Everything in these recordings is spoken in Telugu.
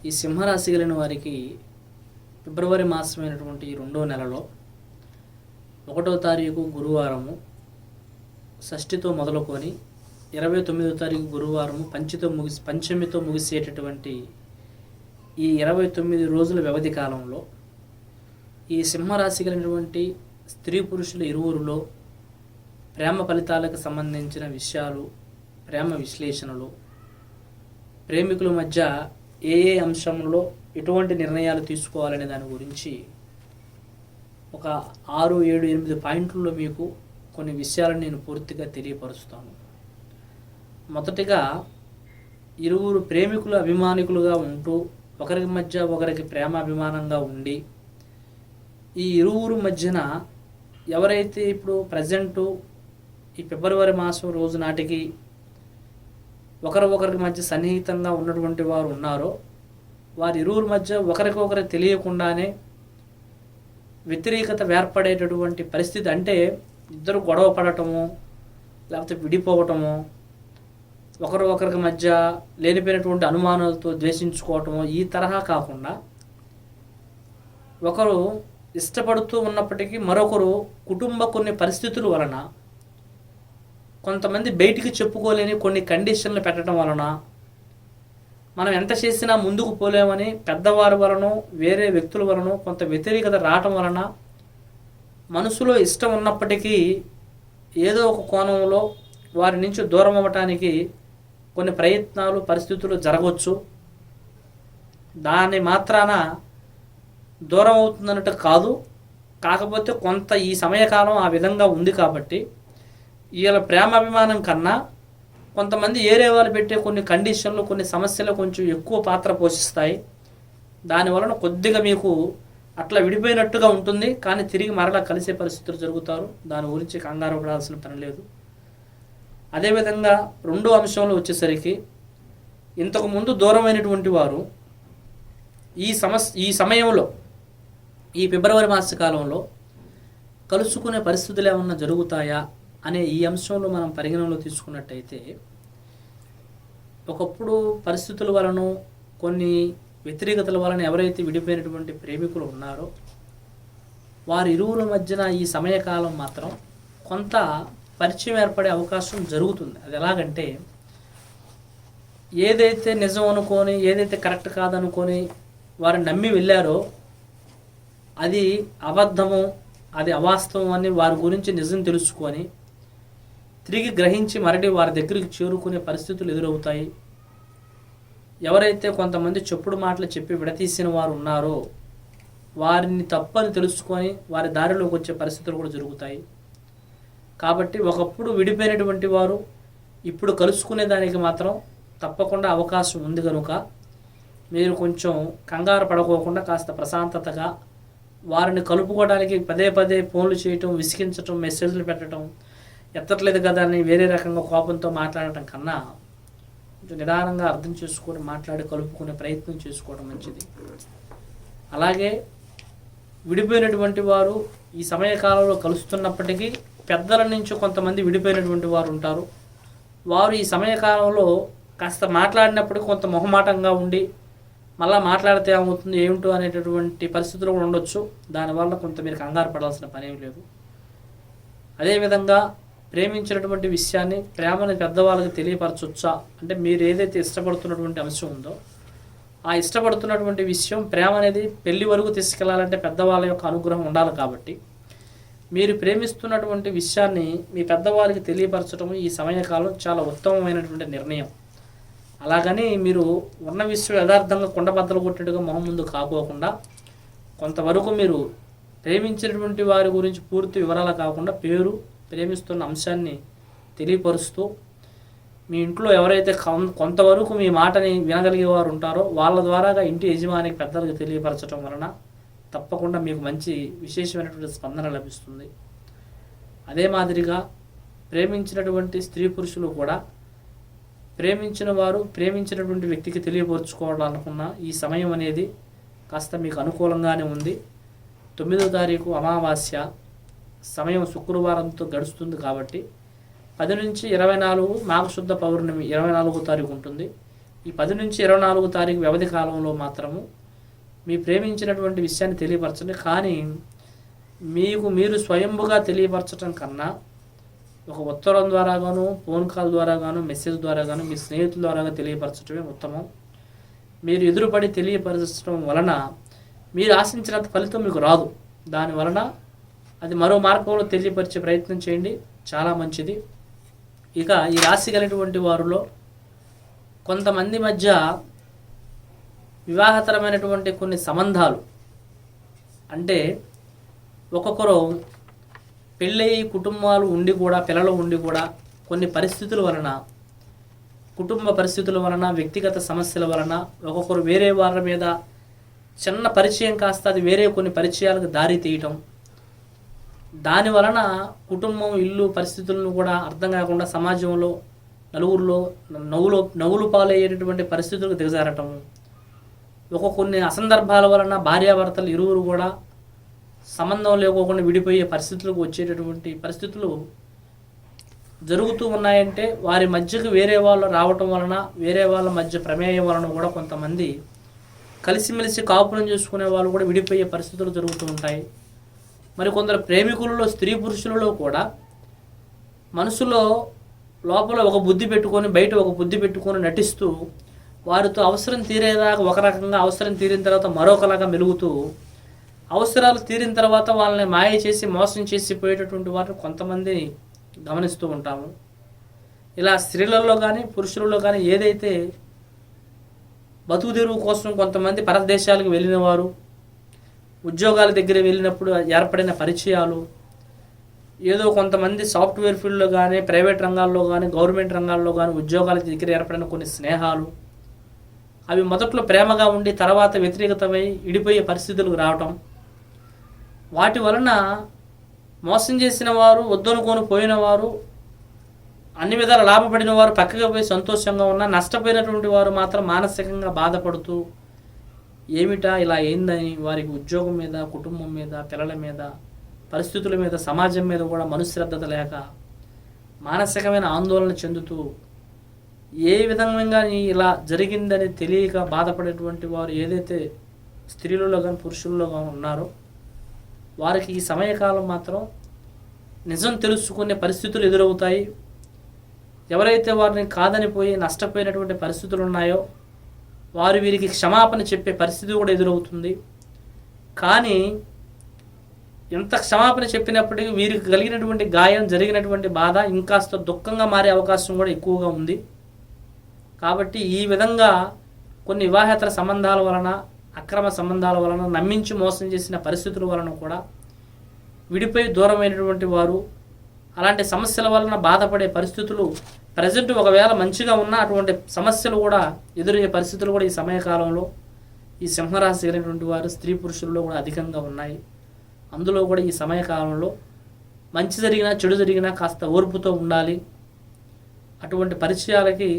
ఈ సింహరాశి కలిగిన వారికి ఫిబ్రవరి మాసమైనటువంటి ఈ రెండో నెలలో ఒకటో తారీఖు గురువారము షష్ఠితో మొదలుకొని ఇరవై తొమ్మిదో తారీఖు గురువారము పంచితో ముగిసి పంచమితో ముగిసేటటువంటి ఈ ఇరవై తొమ్మిది రోజుల వ్యవధి కాలంలో ఈ సింహరాశి కలిగినటువంటి స్త్రీ పురుషుల ఇరువురులో ప్రేమ ఫలితాలకు సంబంధించిన విషయాలు ప్రేమ విశ్లేషణలు ప్రేమికుల మధ్య ఏ ఏ అంశంలో ఎటువంటి నిర్ణయాలు తీసుకోవాలనే దాని గురించి ఒక ఆరు ఏడు ఎనిమిది పాయింట్లలో మీకు కొన్ని విషయాలను నేను పూర్తిగా తెలియపరుస్తాను. మొదటిగా ఇరువురు ప్రేమికులు అభిమానికులుగా ఉంటూ ఒకరికి మధ్య ఒకరికి ప్రేమ అభిమానంగా ఉండి ఈ ఇరువురు మధ్యన ఎవరైతే ఇప్పుడు ప్రజెంటు ఈ ఫిబ్రవరి మాసం రోజు నాటికి ఒకరి ఒకరికి మధ్య సన్నిహితంగా ఉన్నటువంటి వారు ఉన్నారో వారి ఇరువురి మధ్య ఒకరికొకరు తెలియకుండానే వ్యతిరేకత ఏర్పడేటటువంటి పరిస్థితి అంటే ఇద్దరు గొడవ పడటము లేకపోతే విడిపోవటము ఒకరు ఒకరికి మధ్య లేనిపోయినటువంటి అనుమానాలతో ద్వేషించుకోవటము ఈ తరహా కాకుండా ఒకరు ఇష్టపడుతూ ఉన్నప్పటికీ మరొకరు కుటుంబ కొన్ని పరిస్థితుల వలన కొంతమంది బయటికి చెప్పుకోలేని కొన్ని కండిషన్లు పెట్టడం వలన మనం ఎంత చేసినా ముందుకు పోలేమని పెద్దవారి వలన వేరే వ్యక్తుల వలన కొంత వ్యతిరేకత రావటం వలన మనసులో ఇష్టం ఉన్నప్పటికీ ఏదో ఒక కోణంలో వారి నుంచి దూరం అవ్వటానికి కొన్ని ప్రయత్నాలు పరిస్థితులు జరగవచ్చు. దాని మాత్రాన దూరం అవుతుందన్నట్టు కాదు. కాకపోతే కొంత ఈ సమయకాలం ఆ విధంగా ఉంది కాబట్టి వీళ్ళ ప్రేమాభిమానం కన్నా కొంతమంది ఏరే వాళ్ళు పెట్టే కొన్ని కండిషన్లు కొన్ని సమస్యలు కొంచెం ఎక్కువ పాత్ర పోషిస్తాయి. దాని వలన కొద్దిగా మీకు అట్లా విడిపోయినట్టుగా ఉంటుంది కానీ తిరిగి మరలా కలిసే పరిస్థితులు జరుగుతారు. దాని గురించి కంగారు పడాల్సిన పని లేదు. అదేవిధంగా రెండో అంశంలో వచ్చేసరికి ఇంతకు ముందు దూరమైనటువంటి వారు ఈ సమస్య ఈ సమయంలో ఈ ఫిబ్రవరి మాస కాలంలో కలుసుకునే పరిస్థితులు ఏమన్నా జరుగుతాయా? అనే ఈ అంశంలో మనం పరిగణనలో తీసుకున్నట్టయితే ఒకప్పుడు పరిస్థితుల వలన కొన్ని వ్యతిరేకతల వలన ఎవరైతే విడిపోయినటువంటి ప్రేమికులు ఉన్నారో వారి ఇరువుల మధ్యన ఈ సమయకాలం మాత్రం కొంత పరిచయం ఏర్పడే అవకాశం జరుగుతుంది. అది ఎలాగంటే ఏదైతే నిజం అనుకొని ఏదైతే కరెక్ట్ కాదనుకొని వారు నమ్మి వెళ్ళారో అది అబద్ధము అది అవాస్తవం అని వారి గురించి నిజం తెలుసుకొని తిరిగి గ్రహించి మరటి వారి దగ్గరికి చేరుకునే పరిస్థితులు ఎదురవుతాయి. ఎవరైతే కొంతమంది చెప్పుడు మాటలు చెప్పి విడతీసిన వారు ఉన్నారో వారిని తప్పని తెలుసుకొని వారి దారిలోకి వచ్చే పరిస్థితులు కూడా జరుగుతాయి. కాబట్టి ఒకప్పుడు విడిపోయినటువంటి వారు ఇప్పుడు కలుసుకునే దానికి మాత్రం తప్పకుండా అవకాశం ఉంది కనుక మీరు కొంచెం కంగారు పడుకోకుండా కాస్త ప్రశాంతతగా వారిని కలుపుకోవడానికి పదే పదే ఫోన్లు చేయటం విసిగించటం మెసేజ్లు పెట్టడం ఎత్తట్లేదు కదా అని వేరే రకంగా కోపంతో మాట్లాడటం కన్నా కొంచెం నిదానంగా అర్థం చేసుకొని మాట్లాడి కలుపుకునే ప్రయత్నం చేసుకోవడం మంచిది. అలాగే విడిపోయినటువంటి వారు ఈ సమయకాలంలో కలుస్తున్నప్పటికీ పెద్దల నుంచి కొంతమంది విడిపోయినటువంటి వారు ఉంటారు. వారు ఈ సమయకాలంలో కాస్త మాట్లాడినప్పుడు కొంత మొహమాటంగా ఉండి మళ్ళీ మాట్లాడితే ఏమవుతుంది ఏమిటో అనేటటువంటి పరిస్థితులు కూడా ఉండొచ్చు. దానివల్ల కొంత మీరు కంగారు పడాల్సిన పని ఏమి లేదు. అదేవిధంగా ప్రేమించినటువంటి విషయాన్ని ప్రేమని పెద్దవాళ్ళకి తెలియపరచొచ్చా? అంటే మీరు ఏదైతే ఇష్టపడుతున్నటువంటి అంశం ఉందో ఆ ఇష్టపడుతున్నటువంటి విషయం ప్రేమ అనేది పెళ్ళి వరకు తీసుకెళ్ళాలంటే పెద్దవాళ్ళ యొక్క అనుగ్రహం ఉండాలి కాబట్టి. మీరు ప్రేమిస్తున్నటువంటి విషయాన్ని మీ పెద్దవారికి తెలియపరచడం ఈ సమయకాలం చాలా ఉత్తమమైనటువంటి నిర్ణయం. అలాగని మీరు ఉన్న విషయం యథార్థంగా కుండబద్దలు కొట్టినట్టుగా మొహం ముందు కాకోకుండా కొంతవరకు మీరు ప్రేమించినటువంటి వారి గురించి పూర్తి వివరాలు కాకుండా పేరు ప్రేమిస్తున్న అంశాన్ని తెలియపరుస్తూ మీ ఇంట్లో ఎవరైతే కొం- కొంతవరకు మీ మాటని వినగలిగే వారు ఉంటారో వాళ్ళ ద్వారాగా ఇంటి యజమానికి పెద్దలకు తెలియపరచడం వలన తప్పకుండా మీకు మంచి విశేషమైనటువంటి స్పందన లభిస్తుంది. అదే మాదిరిగా ప్రేమించినటువంటి స్త్రీ పురుషులు కూడా ప్రేమించిన వారు ప్రేమించినటువంటి వ్యక్తికి తెలియపరుచుకోవాలనుకున్న ఈ సమయం అనేది కాస్త మీకు అనుకూలంగానే ఉంది. తొమ్మిదో తారీఖు అమావాస్య. సమయం శుక్రవారంతో గడుస్తుంది కాబట్టి పది నుంచి ఇరవై నాలుగు మాఘశుద్ధ పౌర్ణమి ఇరవై నాలుగో తారీఖు ఉంటుంది. ఈ పది నుంచి ఇరవై నాలుగో తారీఖు వ్యవధి కాలంలో మాత్రము మీ ప్రేమించినటువంటి విషయాన్ని తెలియపరచండి. కానీ మీకు మీరు స్వయంభుగా తెలియపరచడం కన్నా ఒక ఉత్తరం ద్వారా గాను ఫోన్ కాల్ ద్వారా గాను మెసేజ్ ద్వారా గాను మీ స్నేహితుల ద్వారా తెలియపరచడమే ఉత్తమం. మీరు ఎదురుపడి తెలియపరచడం వలన మీరు ఆశించినంత ఫలితం మీకు రాదు. దాని వలన అది మరో మార్గంలో తెలియపరిచే ప్రయత్నం చేయండి. చాలా మంచిది. ఇక ఈ రాశి కలిగినటువంటి వారిలో కొంతమంది మధ్య వివాహతరమైనటువంటి కొన్ని సంబంధాలు. అంటే ఒక్కొక్కరు పెళ్ళయి కుటుంబాలు ఉండి కూడా పిల్లలు ఉండి కూడా కొన్ని పరిస్థితుల వలన కుటుంబ పరిస్థితుల వలన వ్యక్తిగత సమస్యల వలన ఒక్కొక్కరు వేరే వాళ్ళ మీద చిన్న పరిచయం కాస్త అది వేరే కొన్ని పరిచయాలకు దారి తీయటం దాని వలన కుటుంబం ఇల్లు పరిస్థితులను కూడా అర్థం కాకుండా సమాజంలో నలుగురిలో నవ్వులు నవ్వులు పాలయ్యేటటువంటి పరిస్థితులకు దిగజారటం. ఒక కొన్ని అసందర్భాల వలన భార్యాభర్తలు ఇరువురు కూడా సంబంధం లేకోకుండా విడిపోయే పరిస్థితులకు వచ్చేటటువంటి పరిస్థితులు జరుగుతూ ఉన్నాయంటే వారి మధ్యకు వేరే వాళ్ళు రావటం వలన వేరే వాళ్ళ మధ్య ప్రమేయం వలన కూడా కొంతమంది కలిసిమెలిసి కాపురం చేసుకునే వాళ్ళు కూడా విడిపోయే పరిస్థితులు జరుగుతూ ఉంటాయి. మరి కొందరు ప్రేమికులలో స్త్రీ పురుషులలో కూడా మనసులో లోపల ఒక బుద్ధి పెట్టుకొని బయట ఒక బుద్ధి పెట్టుకొని నటిస్తూ వారితో అవసరం తీరేదాకా ఒక రకంగా అవసరం తీరిన తర్వాత మరొకలాగా మెలుగుతూ అవసరాలు తీరిన తర్వాత వాళ్ళని మాయ చేసి మోసం చేసి పోయేటటువంటి వారిని కొంతమంది గమనిస్తూ ఉంటాము. ఇలా స్త్రీలలో కానీ పురుషులలో కానీ ఏదైతే బతుకు తెరువు కోసం కొంతమంది పరదేశాలకు వెళ్ళిన వారు ఉద్యోగాల దగ్గర వెళ్ళినప్పుడు ఏర్పడిన పరిచయాలు ఏదో కొంతమంది సాఫ్ట్వేర్ ఫీల్డ్లో కానీ ప్రైవేట్ రంగాల్లో కానీ గవర్నమెంట్ రంగాల్లో కానీ ఉద్యోగాల దగ్గర ఏర్పడిన కొన్ని స్నేహాలు అవి మొదట్లో ప్రేమగా ఉండి తర్వాత వ్యతిరేకతమై ఇడిపోయే పరిస్థితులకు రావటం. వాటి వలన మోసం చేసిన వారు వద్దనుకొని పోయిన వారు అన్ని విధాల లాభపడిన వారు పక్కగా పోయి సంతోషంగా ఉన్న నష్టపోయినటువంటి వారు మాత్రం మానసికంగా బాధపడుతూ ఏమిటా ఇలా అయిందని? వారికి ఉద్యోగం మీద కుటుంబం మీద పిల్లల మీద పరిస్థితుల మీద సమాజం మీద కూడా మనుశ్రద్ధత లేక మానసికమైన ఆందోళన చెందుతూ ఏ విధంగా ఇలా జరిగిందని తెలియక బాధపడేటువంటి వారు ఏదైతే స్త్రీలలో కానీ పురుషుల్లో కానీ ఉన్నారో వారికి ఈ సమయకాలం మాత్రం నిజం తెలుసుకునే పరిస్థితులు ఎదురవుతాయి. ఎవరైతే వారిని కాదని పోయి నష్టపోయినటువంటి పరిస్థితులు ఉన్నాయో వారు వీరికి క్షమాపణ చెప్పే పరిస్థితి కూడా ఎదురవుతుంది. కానీ ఎంత క్షమాపణ చెప్పినప్పటికీ వీరికి కలిగినటువంటి గాయం జరిగినటువంటి బాధ ఇంకాస్త దుఃఖంగా మారే అవకాశం కూడా ఎక్కువగా ఉంది. కాబట్టి ఈ విధంగా కొన్ని వివాహేతర సంబంధాల వలన అక్రమ సంబంధాల వలన నమ్మించి మోసం చేసిన పరిస్థితుల వలన కూడా విడిపోయి దూరమైనటువంటి వారు అలాంటి సమస్యల వలన బాధపడే పరిస్థితులు ప్రజెంట్ ఒకవేళ మంచిగా ఉన్న అటువంటి సమస్యలు కూడా ఎదురయ్యే పరిస్థితులు కూడా ఈ సమయకాలంలో ఈ సింహరాశి కలిగినటువంటి వారు స్త్రీ పురుషుల్లో కూడా అధికంగా ఉన్నాయి. అందులో కూడా ఈ సమయకాలంలో మంచి జరిగినా చెడు జరిగినా కాస్త ఓర్పుతో ఉండాలి. అటువంటి పరిచయాలకి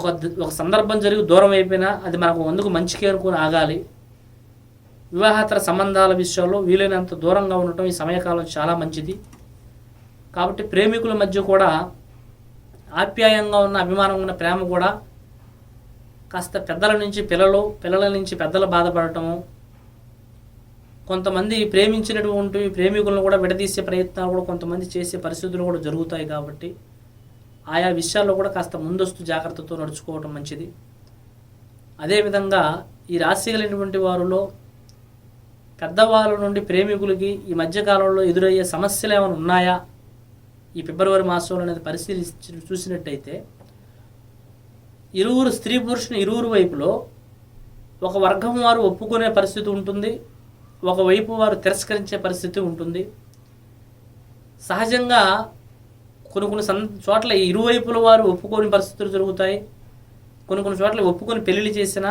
ఒక ఒక సందర్భం జరిగి దూరం అయిపోయినా అది మనకు అందుకు మంచికే అనుకుని ఆగాలి. వివాహేతర సంబంధాల విషయంలో వీలైనంత దూరంగా ఉండటం ఈ సమయకాలం చాలా మంచిది. కాబట్టి ప్రేమికుల మధ్య కూడా ఆప్యాయంగా ఉన్న అభిమానం ఉన్న ప్రేమ కూడా కాస్త పెద్దల నుంచి పిల్లలు పిల్లల నుంచి పెద్దలు బాధపడటము కొంతమంది ప్రేమించినటువంటి ప్రేమికులను కూడా విడదీసే ప్రయత్నాలు కూడా కొంతమంది చేసే పరిస్థితులు కూడా జరుగుతాయి కాబట్టి ఆయా విషయాల్లో కూడా కాస్త ముందస్తు జాగ్రత్తతో నడుచుకోవటం మంచిది. అదేవిధంగా ఈ రాశి కలిగినటువంటి వారిలో పెద్దవాళ్ళ నుండి ప్రేమికులకి ఈ మధ్యకాలంలో ఎదురయ్యే సమస్యలు ఏమైనా ఉన్నాయా? ఈ ఫిబ్రవరి మాసంలో అనేది పరిశీలించి చూసినట్టయితే ఇరువురు స్త్రీ పురుషుని ఇరువురు వైపులో ఒక వర్గం వారు ఒప్పుకునే పరిస్థితి ఉంటుంది ఒకవైపు వారు తిరస్కరించే పరిస్థితి ఉంటుంది. సహజంగా కొన్ని కొన్ని సం చోట్ల ఇరువైపుల వారు ఒప్పుకోని పరిస్థితులు జరుగుతాయి. కొన్ని కొన్ని చోట్ల ఒప్పుకొని పెళ్ళిళ్ళు చేసినా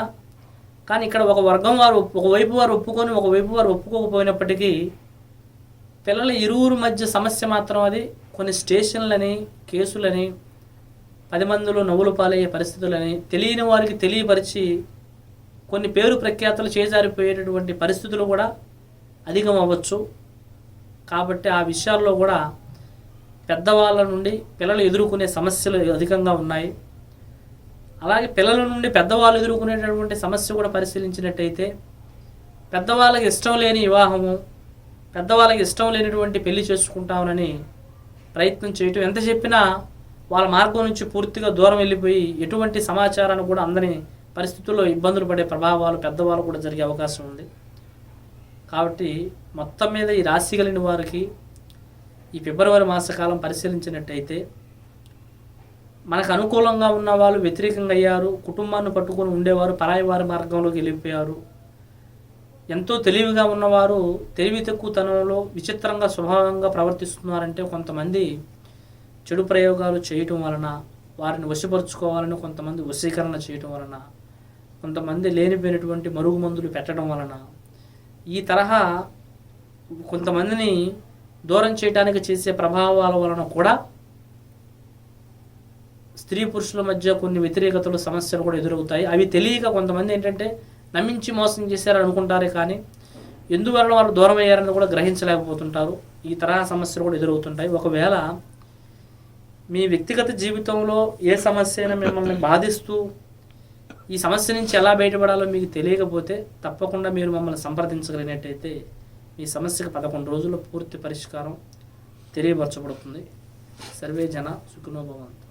కానీ ఇక్కడ ఒక వర్గం వారు ఒకవైపు వారు ఒప్పుకొని ఒకవైపు వారు ఒప్పుకోకపోయినప్పటికీ పిల్లల ఇరువురు మధ్య సమస్య మాత్రం అది. కొన్ని స్టేషన్లని కేసులని పది మందిలో నవ్వులు పాలయ్యే పరిస్థితులని తెలియని వారికి తెలియపరిచి కొన్ని పేరు ప్రఖ్యాతలు చేజారిపోయేటటువంటి పరిస్థితులు కూడా అధికం అవ్వచ్చు కాబట్టి ఆ విషయాల్లో కూడా పెద్దవాళ్ళ నుండి పిల్లలు ఎదుర్కొనే సమస్యలు అధికంగా ఉన్నాయి. అలాగే పిల్లల నుండి పెద్దవాళ్ళు ఎదుర్కొనేటటువంటి సమస్య కూడా పరిశీలించినట్టయితే పెద్దవాళ్ళకి ఇష్టం లేని వివాహము పెద్దవాళ్ళకి ఇష్టం లేనటువంటి పెళ్ళి చేసుకుంటామని ప్రయత్నం చేయటం. ఎంత చెప్పినా వాళ్ళ మార్గం నుంచి పూర్తిగా దూరం వెళ్ళిపోయి ఎటువంటి సమాచారాన్ని కూడా అందని పరిస్థితుల్లో ఇబ్బందులు పడే ప్రభావాలు పెద్దవాళ్ళు కూడా జరిగే అవకాశం ఉంది. కాబట్టి మొత్తం మీద ఈ రాశి కలిగిన వారికి ఈ ఫిబ్రవరి మాసకాలం పరిశీలించినట్టయితే మనకు అనుకూలంగా ఉన్న వాళ్ళు వ్యతిరేకంగా అయ్యారు కుటుంబాన్ని పట్టుకొని ఉండేవారు పరాయి వారి మార్గంలోకి వెళ్ళిపోయారు. ఎంతో తెలివిగా ఉన్నవారు తెలివి తక్కువతనంలో విచిత్రంగా స్వభావంగా ప్రవర్తిస్తున్నారంటే కొంతమంది చెడు ప్రయోగాలు చేయటం వలన వారిని వశపరుచుకోవాలని కొంతమంది వశీకరణ చేయటం వలన కొంతమంది లేనిపోయినటువంటి మరుగు మందులు పెట్టడం వలన ఈ తరహా కొంతమందిని దూరం చేయడానికి చేసే ప్రభావాల వలన కూడా స్త్రీ పురుషుల మధ్య కొన్ని వ్యతిరేకతలు సమస్యలు కూడా ఎదురవుతాయి. అవి తెలియక కొంతమంది ఏంటంటే నమ్మించి మోసం చేశారని అనుకుంటారే కానీ ఎందువలన వాళ్ళు దూరం అయ్యారని కూడా గ్రహించలేకపోతుంటారు. ఈ తరహా సమస్యలు కూడా ఎదురవుతుంటాయి. ఒకవేళ మీ వ్యక్తిగత జీవితంలో ఏ సమస్య అయినా మిమ్మల్ని బాధిస్తూ ఈ సమస్య నుంచి ఎలా బయటపడాలో మీకు తెలియకపోతే తప్పకుండా మీరు మమ్మల్ని సంప్రదించగలిగినట్టయితే మీ సమస్యకు పదకొండు రోజుల్లో పూర్తి పరిష్కారం తెలియపరచబడుతుంది. సర్వే జన సుఖనోభవంతు